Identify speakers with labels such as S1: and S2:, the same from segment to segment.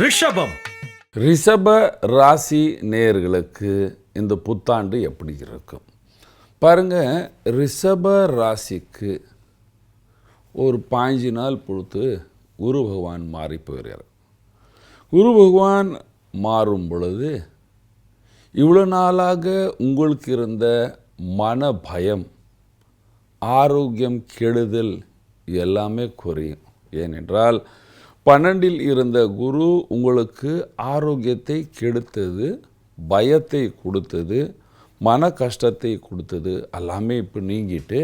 S1: ரிஷபம்.
S2: ரிஷப ராசி நேர்களுக்கு இந்த புத்தாண்டு எப்படி இருக்கும்? பாருங்க ரிஷப ராசிக்கு ஒரு பாஞ்சு நாள் பொழுது குரு பகவான் மாறி போகிறார் குரு பகவான் மாறும் பொழுது இவ்வளோ நாளாக உங்களுக்கு இருந்த மன பயம் ஆரோக்கியம் கெடுதல் எல்லாமே குறையும். ஏனென்றால் பன்னெண்டில் இருந்த குரு உங்களுக்கு ஆரோக்கியத்தை கெடுத்தது பயத்தை கொடுத்தது மன கஷ்டத்தை கொடுத்தது. எல்லாமே இப்போ நீங்கிட்டு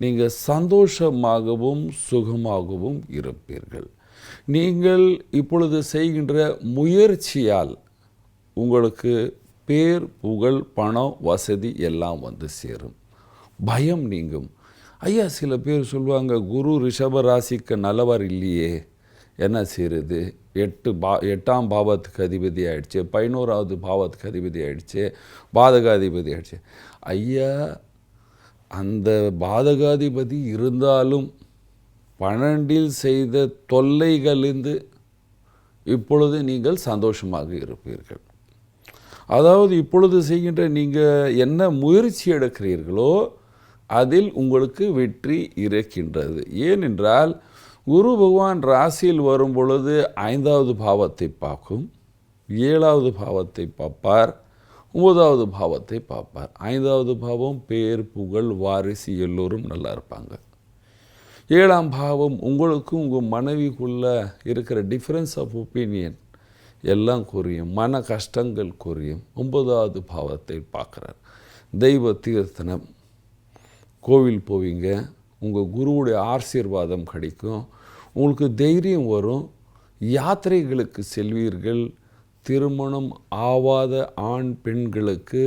S2: நீங்கள் சந்தோஷமாகவும் சுகமாகவும் இருப்பீர்கள். நீங்கள் இப்பொழுது செய்கின்ற முயற்சியால் உங்களுக்கு பேர் புகழ் பணம் வசதி எல்லாம் வந்து சேரும். பயம் நீங்கும். ஐயா சில பேர் சொல்லுவாங்க குரு ரிஷப ராசிக்கு நல்லவர் இல்லையே. என்ன செய்கிறது? எட்டு பா எட்டாம் பாவத்துக்கு அதிபதி ஆயிடுச்சு பதினோராவது பாவத்துக்கு அதிபதி ஆயிடுச்சு பாதகாதிபதி ஆயிடுச்சு. ஐயா அந்த பாதகாதிபதி இருந்தாலும் பன்னெண்டில் செய்த தொல்லைகளிலிருந்து இப்பொழுது நீங்கள் சந்தோஷமாக இருப்பீர்கள். அதாவது இப்பொழுது செய்கின்ற நீங்கள் என்ன முயற்சி எடுக்கிறீர்களோ அதில் உங்களுக்கு வெற்றி இருக்கின்றது. ஏனென்றால் குரு பகவான் ராசியில் வரும் பொழுது ஐந்தாவது பாவத்தை பார்க்கும் ஏழாவது பாவத்தை பார்ப்பார் ஒன்பதாவது பாவத்தை பார்ப்பார். ஐந்தாவது பாவம் பேர் புகழ் வாரிசு எல்லோரும் நல்லா இருப்பாங்க. ஏழாம் பாவம் உங்களுக்கும் உங்கள் மனைவிக்குள்ளே இருக்கிற டிஃப்ரென்ஸ் ஆஃப் ஒப்பீனியன் எல்லாம் குறையும் மன கஷ்டங்கள் குறையும் ஒன்பதாவது பாவத்தை பார்க்குறார். தெய்வ தீர்த்தனம் கோவில் போவீங்க உங்கள் குருவுடைய ஆசீர்வாதம் கிடைக்கும் உங்களுக்கு தைரியம் வரும். யாத்திரைகளுக்கு செல்வீர்கள். திருமணம் ஆவாத ஆண் பெண்களுக்கு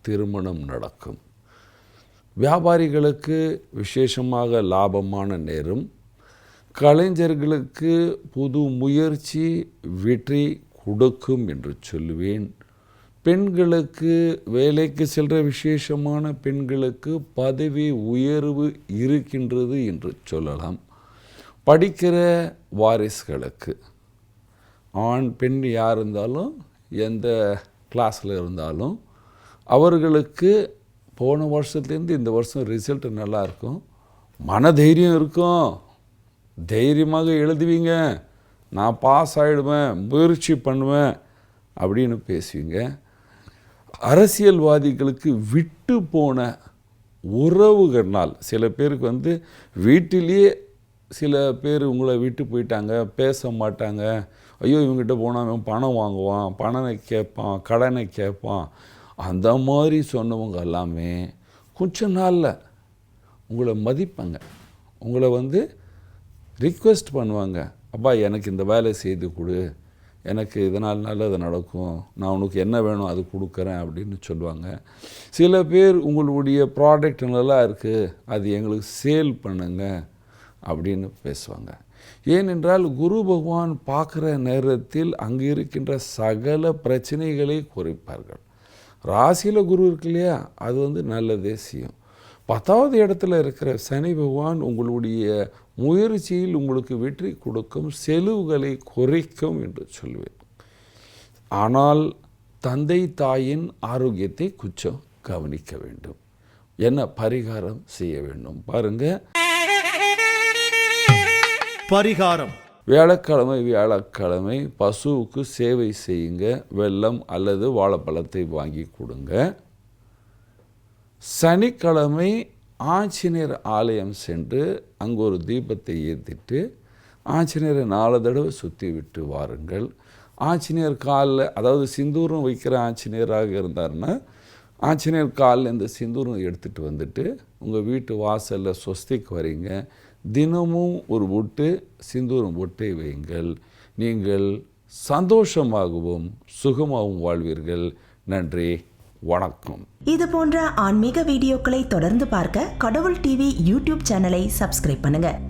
S2: திருமணம் நடக்கும். வியாபாரிகளுக்கு விசேஷமாக லாபமான நேரம். கலைஞர்களுக்கு புது முயற்சி வெற்றி கொடுக்கும் என்று சொல்லுவேன் பெண்களுக்கு வேலைக்கு செல்கிற விசேஷமான பெண்களுக்கு பதவி உயர்வு இருக்கின்றது என்று சொல்லலாம். படிக்கிற வாரிசுகளுக்கு. ஆண் பெண் யார் இருந்தாலும் எந்த கிளாஸில் இருந்தாலும் அவர்களுக்கு போன வருஷத்துலேருந்து இந்த வருஷம் ரிசல்ட் நல்லாயிருக்கும் மன மனதைரியம் இருக்கும். தைரியமாக எழுதுவீங்க. நான் பாஸ் ஆகிடுவேன் முயற்சி பண்ணுவேன் அப்படின்னு பேசுவீங்க. அரசியல்வாதிகளுக்கு விட்டு போன உறவுகள்னால் சில பேருக்கு வந்து வீட்டிலேயே சில பேர் உங்களை விட்டு போயிட்டாங்க பேச மாட்டாங்க. ஐயோ இவங்ககிட்ட போனால் இவன் பணம் வாங்குவான் பணனை கேட்பான் கடனை கேட்பான். அந்த மாதிரி சொன்னவங்க எல்லாமே கொஞ்ச நாளில் உங்களை மதிப்பாங்க. உங்களை வந்து ரிக்வெஸ்ட் பண்ணுவாங்க. அப்பா எனக்கு இந்த வேலை செய்து கொடு. எனக்கு இதனால் நல்லது நடக்கும். நான் உனக்கு என்ன வேணும் அது கொடுக்குறேன் அப்படின்னு சொல்லுவாங்க. சில பேர் உங்களுடைய ப்ராடக்ட் நல்லா இருக்குது அது எங்களுக்கு சேல் பண்ணுங்கள் அப்படின்னு பேசுவாங்க. ஏனென்றால் குரு பகவான் பார்க்குற நேரத்தில் அங்கே இருக்கின்ற சகல பிரச்சனைகளை குறைப்பார்கள். ராசியில் குரு இருக்கு இல்லையா? அது வந்து நல்ல தேசியம். பத்தாவது இடத்துல இருக்கிற சனி பகவான் உங்களுடைய முயற்சியில் உங்களுக்கு வெற்றி கொடுக்கும் செலவுகளை குறைக்கும் என்று சொல்வேன். ஆனால் தந்தை தாயின் ஆரோக்கியத்தை கொஞ்சம் கவனிக்க வேண்டும். என்ன பரிகாரம் செய்ய வேண்டும்? பாருங்கள்
S1: பரிகாரம்.
S2: வியாழக்கிழமை வியாழக்கிழமை பசுவுக்கு சேவை செய்யுங்க. வெள்ளம் அல்லது வாழைப்பழத்தை வாங்கி கொடுங்க. சனிக்கிழமை ஆஞ்சநேயர் ஆலயம் சென்று அங்கே ஒரு தீபத்தை ஏற்றிட்டு ஆஞ்சநேயரை நாலு தடவை சுற்றி விட்டு வாருங்கள். ஆஞ்சநேயர் காலில் அதாவது சிந்தூரம் வைக்கிற ஆஞ்சநேயராக இருந்தாருன்னா ஆஞ்சநேயர் காலில் இந்த சிந்தூரம் எடுத்துகிட்டு வந்துட்டு உங்கள் வீட்டு வாசலில் சொஸ்திக்கு வரீங்க. தினமும் ஒரு ஒட்டு சிந்தூரம் ஒட்டை வையுங்கள். நீங்கள் சந்தோஷமாகவும் சுகமாகவும் வாழ்வீர்கள். நன்றி வணக்கம்.
S3: இது போன்ற ஆன்மீக வீடியோக்களை தொடர்ந்து பார்க்க கடவுள் டிவி யூடியூப் சேனலை சப்ஸ்கிரைப் பண்ணுங்க.